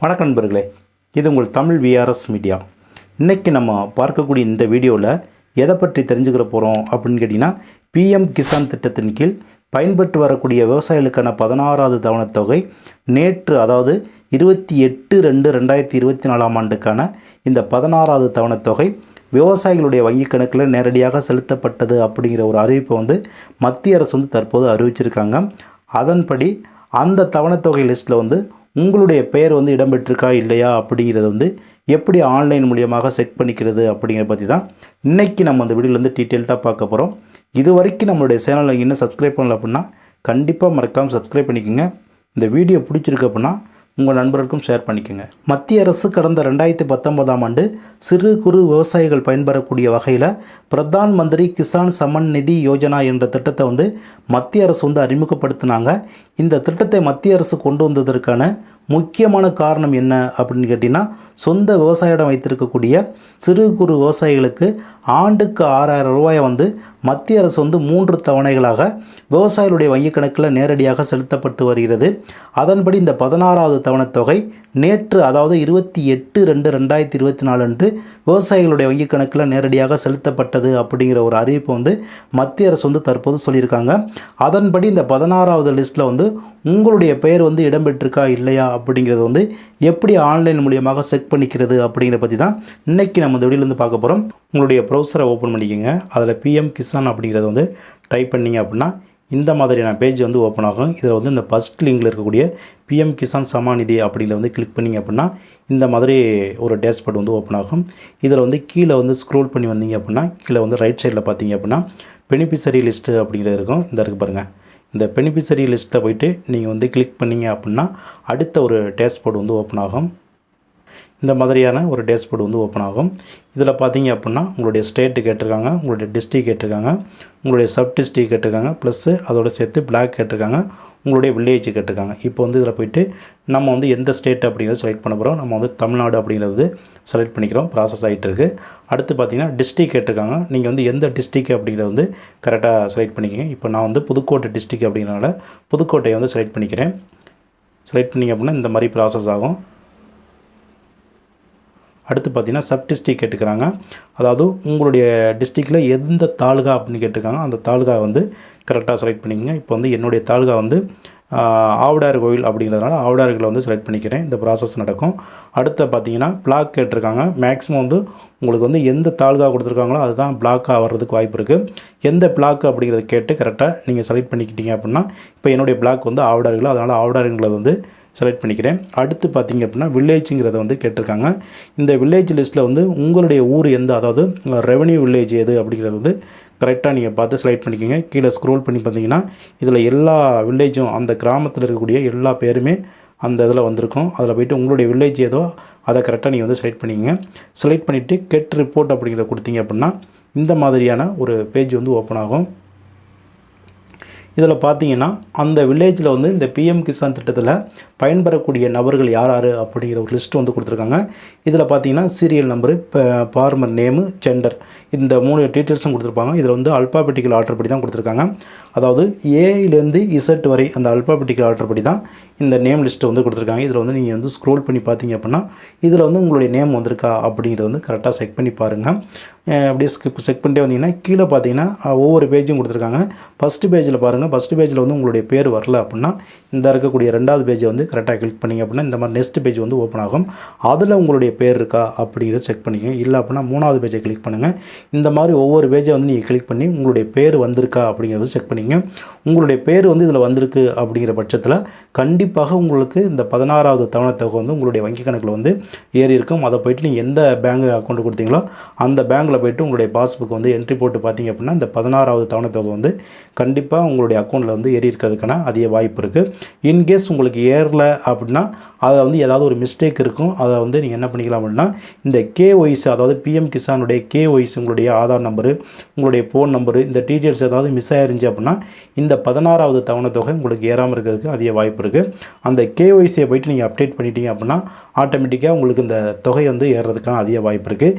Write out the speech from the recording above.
வணக்கம் நண்பர்களே இது உங்கள் தமிழ் விஆர்எஸ் மீடியா இன்றைக்கி நம்ம பார்க்கக்கூடிய இந்த வீடியோவில் எதை பற்றி தெரிஞ்சுக்கிற போகிறோம் அப்படின்னு கேட்டிங்கன்னா பிஎம் கிசான் திட்டத்தின் கீழ் பயன்பட்டு வரக்கூடிய விவசாயிகளுக்கான பதினாறாவது தவணத்தொகை நேற்று அதாவது இருபத்தி எட்டு ரெண்டு ரெண்டாயிரத்தி இருபத்தி நாலாம் ஆண்டுக்கான இந்த பதினாறாவது தவணத்தொகை விவசாயிகளுடைய வங்கிக் கணக்கில் நேரடியாக செலுத்தப்பட்டது அப்படிங்கிற ஒரு அறிவிப்பை வந்து மத்திய அரசு வந்து தற்போது அறிவிச்சிருக்காங்க. அதன்படி அந்த தவணைத்தொகை லிஸ்ட்டில் வந்து உங்களுடைய பெயர் வந்து இடம்பெற்றிருக்கா இல்லையா அப்படிங்கிறத வந்து எப்படி ஆன்லைன் மூலியமாக செக் பண்ணிக்கிறது அப்படிங்கிறத பற்றி தான் இன்றைக்கி நம்ம அந்த வீடியோவில் வந்து டீட்டெயில்டாக பார்க்க போகிறோம் இது வரைக்கும் நம்மளுடைய சேனலை இன்னும் சப்ஸ்கிரைப் பண்ணல அப்படின்னா கண்டிப்பாக மறக்காமல் சப்ஸ்கிரைப் பண்ணிக்கோங்க. இந்த வீடியோ பிடிச்சிருக்கு அப்படின்னா உங்கள் நண்பர்களுக்கும் ஷேர் பண்ணிக்கோங்க. மத்திய அரசு கடந்த ரெண்டாயிரத்தி பத்தொன்பதாம் ஆண்டு சிறு குறு விவசாயிகள் பயன்பெறக்கூடிய வகையில் பிரதான் மந்திரி கிசான் சமன் நிதி யோஜனா என்ற திட்டத்தை வந்து மத்திய அரசு வந்து அறிமுகப்படுத்தினாங்க. இந்த திட்டத்தை மத்திய அரசு கொண்டு வந்ததற்கான முக்கியமான காரணம் என்ன அப்படின்னு கேட்டிங்கன்னா சொந்த விவசாயிடம் வைத்திருக்கக்கூடிய சிறு குறு விவசாயிகளுக்கு ஆண்டுக்கு ஆறாயிரம் ரூபாயை வந்து மத்திய அரசு வந்து மூன்று தவணைகளாக விவசாயிகளுடைய வங்கிக் கணக்கில் நேரடியாக செலுத்தப்பட்டு வருகிறது. அதன்படி இந்த பதினாறாவது தவணைத் தொகை நேற்று அதாவது இருபத்தி எட்டு ரெண்டு ரெண்டாயிரத்தி இருபத்தி நாலு அன்று விவசாயிகளுடைய வங்கிக் கணக்கில் நேரடியாக செலுத்தப்பட்டது அப்படிங்கிற ஒரு அறிவிப்பு வந்து மத்திய அரசு வந்து தற்போது சொல்லியிருக்காங்க. அதன்படி இந்த பதினாறாவது லிஸ்ட்டில் வந்து உங்களுடைய பெயர் வந்து இடம்பெற்றிருக்கா இல்லையா அப்படிங்கிறது வந்து எப்படி ஆன்லைன் மூலியமாக செக் பண்ணிக்கிறது அப்படிங்கிறத பற்றி தான் இன்றைக்கி நம்ம இந்த வீடியோலேருந்து பார்க்க போகிறோம் உங்களுடைய ப்ரௌசரை ஓப்பன் பண்ணிக்கோங்க. அதில் பிஎம் கிசான் அப்படிங்கிறத வந்து டைப் பண்ணிங்க அப்படின்னா இந்த மாதிரியான பேஜ் வந்து ஓப்பன் ஆகும். இதில் வந்து இந்த ஃபஸ்ட் லிங்கில் இருக்கக்கூடிய பிஎம் கிசான் சமாநிதி அப்படிங்கிற வந்து கிளிக் பண்ணிங்க அப்படின்னா இந்த மாதிரி ஒரு டேஷ்போர்ட் வந்து ஓப்பன் ஆகும். இதில் வந்து கீழே வந்து ஸ்க்ரோல் பண்ணி வந்தீங்க அப்படின்னா கீழே வந்து ரைட் சைடில் பார்த்தீங்க அப்படின்னா பெனிஃபிஷரி லிஸ்ட்டு அப்படிங்கிறது இருக்கும். இந்த இருக்குது பாருங்கள் இந்த பெனிஃபிஷரி லிஸ்ட்டில் போயிட்டு நீங்கள் வந்து கிளிக் பண்ணீங்க அப்படின்னா அடுத்த ஒரு டேஷ்போர்ட் வந்து ஓப்பன் ஆகும். இந்த மாதிரியான ஒரு டேஷ்போர்டு வந்து ஓப்பன் ஆகும். இதில் பார்த்தீங்க அப்படின்னா உங்களுடைய ஸ்டேட்டு கேட்டிருக்காங்க உங்களுடைய டிஸ்ட்ரிக் கேட்டிருக்காங்க உங்களுடைய சப் டிஸ்ட்ரிக் கேட்டிருக்காங்க ப்ளஸ்ஸு அதோட சேர்த்து பிளாக் கேட்டிருக்காங்க உங்களுடைய வில்லேஜ் கேட்டிருக்காங்க. இப்போ வந்து இதில் போயிட்டு நம்ம வந்து எந்த ஸ்டேட் அப்படிங்கிறத செலக்ட் பண்ண போகிறோம் நம்ம வந்து தமிழ்நாடு அப்படிங்கிறது செலக்ட் பண்ணிக்கிறோம். ப்ராசஸ் ஆகிட்டு இருக்குது அடுத்து பார்த்தீங்கன்னா டிஸ்ட்ரிக் கேட்டிருக்காங்க. நீங்கள் வந்து எந்த டிஸ்ட்ரிக் அப்படிங்கிறத வந்து கரெக்டாக செலக்ட் பண்ணிக்கங்க. இப்போ நான் வந்து புதுக்கோட்டை டிஸ்ட்ரிக் அப்படிங்கிறனால புதுக்கோட்டையை வந்து செலக்ட் பண்ணிக்கிறேன். செலக்ட் பண்ணிங்க அப்படின்னா இந்த மாதிரி ப்ராசஸ் ஆகும். அடுத்து பார்த்தீங்கன்னா சப் டிஸ்ட்ரிக் கேட்டுக்கிறாங்க. அதாவது உங்களுடைய டிஸ்ட்ரிக்டில் எந்த தாலுகா அப்படின்னு கேட்டிருக்காங்க அந்த தாலுகா வந்து கரெக்டாக செலக்ட் பண்ணிக்கங்க. இப்போ வந்து என்னுடைய தாலுகா வந்து ஆவுடார் கோயில் கோவில் அப்படிங்கிறதுனால ஆவுடார்களை வந்து செலக்ட் பண்ணிக்கிறேன். இந்த ப்ராசஸ் நடக்கும். அடுத்த பார்த்தீங்கன்னா பிளாக் கேட்டிருக்காங்க. மேக்ஸிமம் வந்து உங்களுக்கு வந்து எந்த தாலுகா கொடுத்துருக்காங்களோ அதுதான் பிளாக்காக வர்றதுக்கு வாய்ப்பு இருக்குது எந்த பிளாக் அப்படிங்கிறத கேட்டு கரெக்டாக நீங்கள் செலக்ட் பண்ணிக்கிட்டீங்க அப்படின்னா இப்போ என்னுடைய பிளாக் வந்து ஆவுடார்கள் அதனால் ஆவுடையார்களை வந்து செலக்ட் பண்ணிக்கிறேன். அடுத்து பார்த்திங்க அப்படின்னா வில்லேஜுங்கிறத வந்து கேட்டிருக்காங்க. இந்த வில்லேஜ் லிஸ்ட்டில் வந்து உங்களுடைய ஊர் எந்த அதாவது ரெவன்யூ வில்லேஜ் எது அப்படிங்கிறது வந்து கரெக்டாக நீங்கள் பார்த்து செலக்ட் பண்ணிக்கோங்க. கீழே ஸ்க்ரோல் பண்ணி பார்த்தீங்கன்னா இதில் எல்லா வில்லேஜும் அந்த கிராமத்தில் இருக்கக்கூடிய எல்லா பேருமே அந்த இதில் வந்திருக்கும். அதில் போயிட்டு உங்களுடைய வில்லேஜ் ஏதோ அதை கரெக்டாக நீங்கள் வந்து செலக்ட் பண்ணிக்கங்க. செலக்ட் பண்ணிவிட்டு கெட் ரிப்போர்ட் அப்படிங்கிறத கொடுத்தீங்க அப்படின்னா இந்த மாதிரியான ஒரு பேஜ் வந்து ஓப்பன் ஆகும். இதில் பார்த்தீங்கன்னா அந்த வில்லேஜில் வந்து இந்த பிஎம் கிசான் திட்டத்தில் பயன்பெறக்கூடிய நபர்கள் யார் யார் அப்படிங்கிற ஒரு லிஸ்ட் வந்து கொடுத்துருக்காங்க. இதில் பார்த்தீங்கன்னா serial number farmer name gender இந்த மூணு டீட்டெயில்ஸும் கொடுத்துருப்பாங்க. இதில் வந்து அல்பாபெட்டிக்கல் ஆர்டர் படி தான் கொடுத்துருக்காங்க. அதாவது ஏலேருந்து இசட் வரை அந்த அல்பாபெட்டிக்கல் ஆர்டர் படி தான் இந்த நேம் லிஸ்ட்டு வந்து கொடுத்துருக்காங்க. இதில் வந்து நீங்கள் வந்து ஸ்க்ரோல் பண்ணி பார்த்தீங்க அப்படின்னா இதில் வந்து உங்களுடைய நேம் வந்திருக்கா அப்படிங்கிறத வந்து கரெக்டாக செக் பண்ணி பாருங்கள் அப்படியே ஸ்கிப் செக் பண்ணிட்டே வந்தீங்கன்னா கீழே பார்த்தீங்கன்னா ஒவ்வொரு பேஜும் கொடுத்துருக்காங்க. ஃபஸ்ட்டு பேஜில் பாருங்கள் ஃபஸ்ட்டு பேஜில் வந்து உங்களுடைய பேர் வரல அப்படின்னா இந்த இருக்கக்கூடிய ரெண்டாவது பேஜை வந்து கரெக்டாக கிளிக் பண்ணிங்க அப்படின்னா இந்த மாதிரி நெக்ஸ்ட் பேஜ் வந்து ஓப்பன் ஆகும். அதில் உங்களுடைய பேர் இருக்கா அப்படிங்கிறத செக் பண்ணிக்கங்க. இல்லை அப்படின்னா மூணாவது பேஜை கிளிக் பண்ணுங்கள் இந்த மாதிரி ஒவ்வொரு பேஜை வந்து நீங்கள் கிளிக் பண்ணி உங்களுடைய பேர் வந்திருக்கா அப்படிங்கிறத செக் பண்ணிங்க உங்களுடைய பேர் வந்து இதில் வந்திருக்கு அப்படிங்கிற பட்சத்தில் கண்டிப்பாக கண்டிப்பாக உங்களுக்கு இந்த பதினாறாவது தவணை தொகை வந்து உங்களுடைய வங்கி கணக்கில் வந்து ஏறி இருக்கும் அதை போயிட்டு நீங்கள் எந்த பேங்க் அக்கௌண்ட் கொடுத்தீங்களோ அந்த பேங்க்கில் போயிட்டு உங்களுடைய பாஸ்புக் வந்து என்ட்ரி போட்டு பார்த்தீங்க அப்படின்னா இந்த பதினாறாவது தவணை தொகை வந்து கண்டிப்பாக உங்களுடைய அக்கௌண்ட்டில் வந்து ஏறி இருக்கிறதுக்கான அதிக வாய்ப்பு இருக்குது இன்கேஸ் உங்களுக்கு ஏறல அப்படின்னா அதில் வந்து ஏதாவது ஒரு மிஸ்டேக் இருக்கும். அதை வந்து நீங்கள் என்ன பண்ணிக்கலாம் அப்படின்னா இந்த கேஒய்ஸ் அதாவது பிஎம் கிசானுடைய கேஒய்ஸ் உங்களுடைய ஆதார் நம்பரு உங்களுடைய ஃபோன் நம்பரு இந்த டீட்டெயில்ஸ் ஏதாவது மிஸ் ஆயிருந்துச்சு அப்படின்னா இந்த பதினாறாவது தவணை தொகை உங்களுக்கு ஏறாமல் இருக்கிறதுக்கு அதிக வாய்ப்பு இருக்குது அந்த கேஒய்சியை போயிட்டு நீங்கள் அப்டேட் பண்ணிட்டீங்க அப்படின்னா ஆட்டோமேட்டிக்காக உங்களுக்கு இந்த தொகை வந்து ஏறுறதுக்கான அதிக வாய்ப்பு இருக்குது